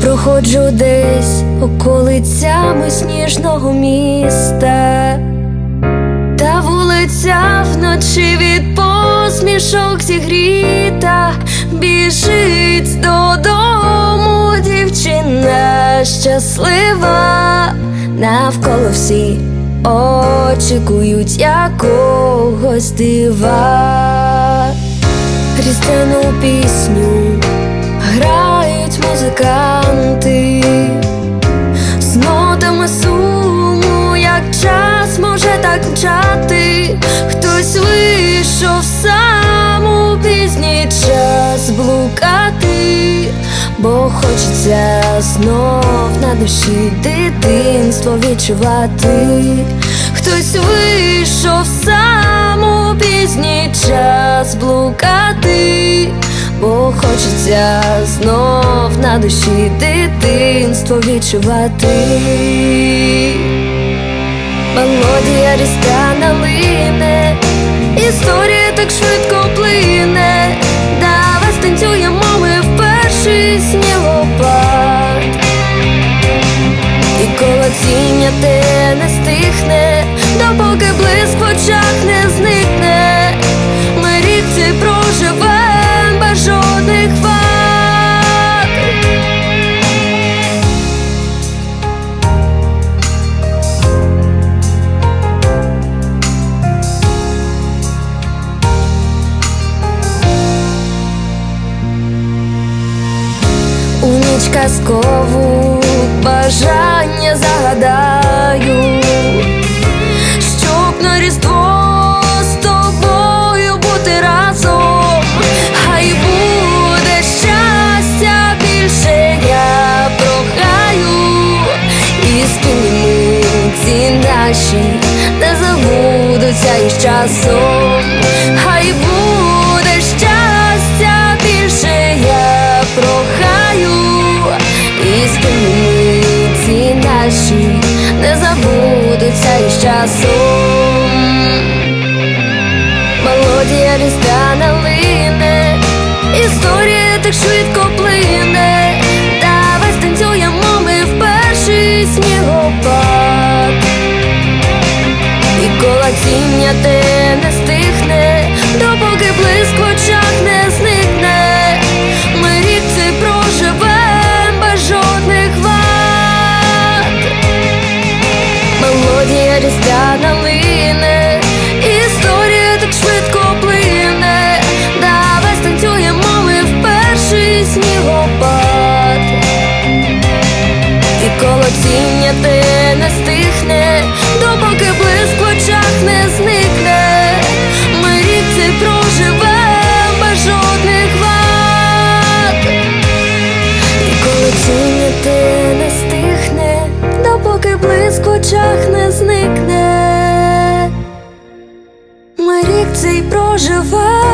проходжу десь околицями сніжного міста, та вулиця вночі від посмішок зігріта, біжить додому дівчина щаслива, навколо всі очікують якогось дива. Різдвяну пісню грають музиканти з нотами суму, як час може так мчати. Хтось вийшов сам у пізній час блукати, бо хочеться знов на душі дитинство відчувати. Хтось вийшов сам бо хочеться знов на душі дитинство відчувати. Мелодія різдвяна лине, історія так швидко плине, давай станцюємо ми в перший снігопад. І колоціння те не стихне, казкову бажання загадаю, щоб на різдво з тобою бути разом, хай буде щастя більше я прохаю, і спільні ці наші не забудуться із часом, із часом. Мелодія різдвяна лине, історія так швидко плине. Давай станцюємо ми в перший снігопад. І колоціння те не стихне, Різдвяна лине, історія так швидко плине. Давай станцюємо ми в перший снігопад. І колоціння те не стихне, допоки блиск в очах не зникне. живе.